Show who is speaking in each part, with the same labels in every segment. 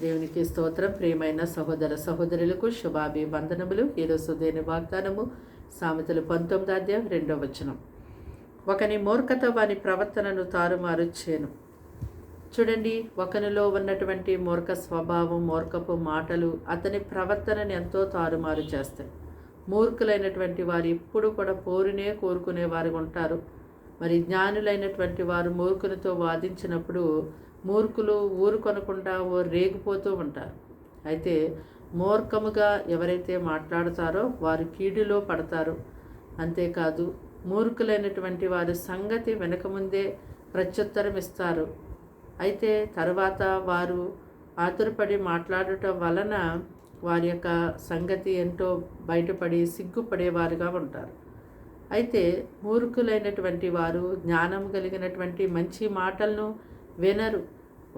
Speaker 1: దేవునికి స్తోత్రం. ప్రియమైన సహోదర సహోదరులకు శుభాభివందనములు. ఈరోజు దేని వాగ్దానము. సామెతలు పంతొమ్మిది అధ్యాయం రెండవ వచనం. ఒకని మూర్ఖత వాని ప్రవర్తనను తారుమారు చేయను చూడండి ఒకనిలో ఉన్నటువంటి మూర్ఖ స్వభావం మూర్ఖపు మాటలు అతని ప్రవర్తనను ఎంతో తారుమారు చేస్తాయి. మూర్ఖులైనటువంటి వారు ఎప్పుడు కూడా పోరునే కోరుకునే వారు ఉంటారు. మరి జ్ఞానులైనటువంటి వారు మూర్ఖునితో వాదించినప్పుడు మూర్ఖులు ఊరుకొనకుండా ఓ రేగిపోతూ ఉంటారు. అయితే మూర్ఖముగా ఎవరైతే మాట్లాడతారో వారు కీడులో పడతారు. అంతేకాదు మూర్ఖులైనటువంటి వారు సంగతి వెనకముందే ప్రత్యుత్తరం ఇస్తారు. అయితే తర్వాత వారు ఆతురపడి మాట్లాడటం వలన వారి యొక్క సంగతి ఏంటో బయటపడి సిగ్గుపడేవారుగా ఉంటారు. అయితే మూర్ఖులైనటువంటి వారు జ్ఞానం కలిగినటువంటి మంచి మాటలను వినరు.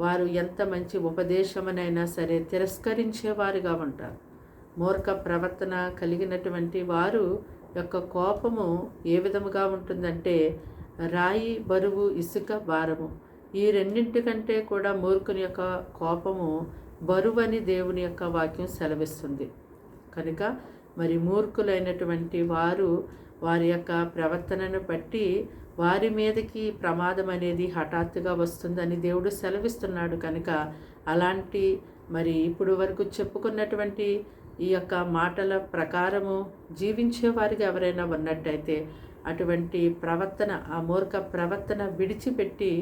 Speaker 1: వారు ఎంత మంచి ఉపదేశమనైనా సరే తిరస్కరించేవారుగా ఉంటారు. మూర్ఖ ప్రవర్తన కలిగినటువంటి వారు యొక్క కోపము ఏ విధముగా ఉంటుందంటే రాయి బరువు ఇసుక భారము. ఈ రెండింటికంటే కూడా మూర్ఖుని యొక్క కోపము బరువని దేవుని యొక్క వాక్యం సెలవిస్తుంది. కనుక మరి మూర్ఖులైనటువంటి వారు వారి యొక్క ప్రవర్తనను బట్టి వారి మీదకి ప్రమాదం అనేది హఠాత్తుగా వస్తుందని దేవుడు సెలవిస్తున్నాడు కనుక అలాంటి మరి ఇప్పుడు వరకు చెప్పుకున్నటువంటి ఈ యొక్క మాటల ప్రకారము జీవించేవారికి ఎవరైనా ఉన్నట్టయితే అటువంటి ప్రవర్తన ఆ మూర్ఖ ప్రవర్తన విడిచిపెట్టి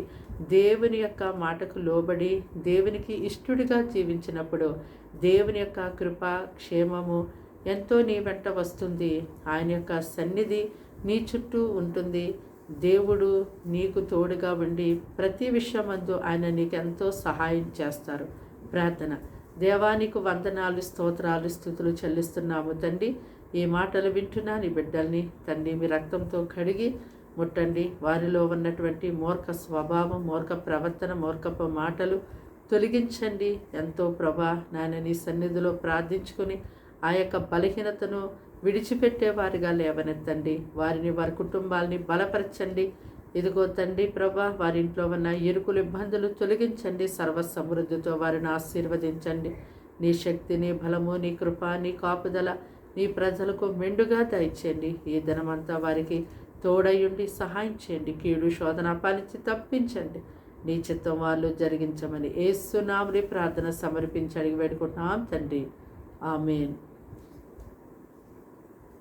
Speaker 1: దేవుని యొక్క మాటకు లోబడి దేవునికి ఇష్టడిగా జీవించినప్పుడు దేవుని యొక్క కృప క్షేమము ఎంతో నీ వెంట వస్తుంది. ఆయన యొక్క సన్నిధి నీ చుట్టూ ఉంటుంది. దేవుడు నీకు తోడుగా ఉండి ప్రతి విషయమందు ఆయన నీకు ఎంతో సహాయం చేస్తారు. ప్రార్థన. దేవానికి వందనాలు స్తోత్రాలు స్థుతులు చెల్లిస్తున్నాము తండ్రి. ఈ మాటలు వింటున్నా నీ బిడ్డల్ని తండ్రి మీ రక్తంతో కడిగి ముట్టండి. వారిలో ఉన్నటువంటి మూర్ఖ స్వభావం మూర్ఖ ప్రవర్తన మూర్ఖపు మాటలు తొలగించండి. ఎంతో ప్రభా నాయన నీ సన్నిధిలో ప్రార్థించుకొని ఆ యొక్క బలహీనతను విడిచిపెట్టేవారిగా లేవనెత్తండి. వారిని వారి కుటుంబాల్ని బలపరచండి. ఇదిగో తండ్రి ప్రభా వారి ఇంట్లో ఉన్న ఎరుకులు ఇబ్బందులు తొలగించండి. సర్వ సమృద్ధితో వారిని ఆశీర్వదించండి. నీ శక్తి నీ బలము నీ కృప నీ కాపుదల నీ ప్రజలకు మెండుగా దయచేయండి. ఈ దినమంతా వారికి తోడయుండి సహాయం చేయండి. కీడు శోధన పాలించి తప్పించండి. నీ చిత్తం వాళ్ళు జరిగించమని ఏసునామని ప్రార్థన సమర్పించి అడిగి పెట్టుకుంటున్నాం తండ్రి. ఆమెన్.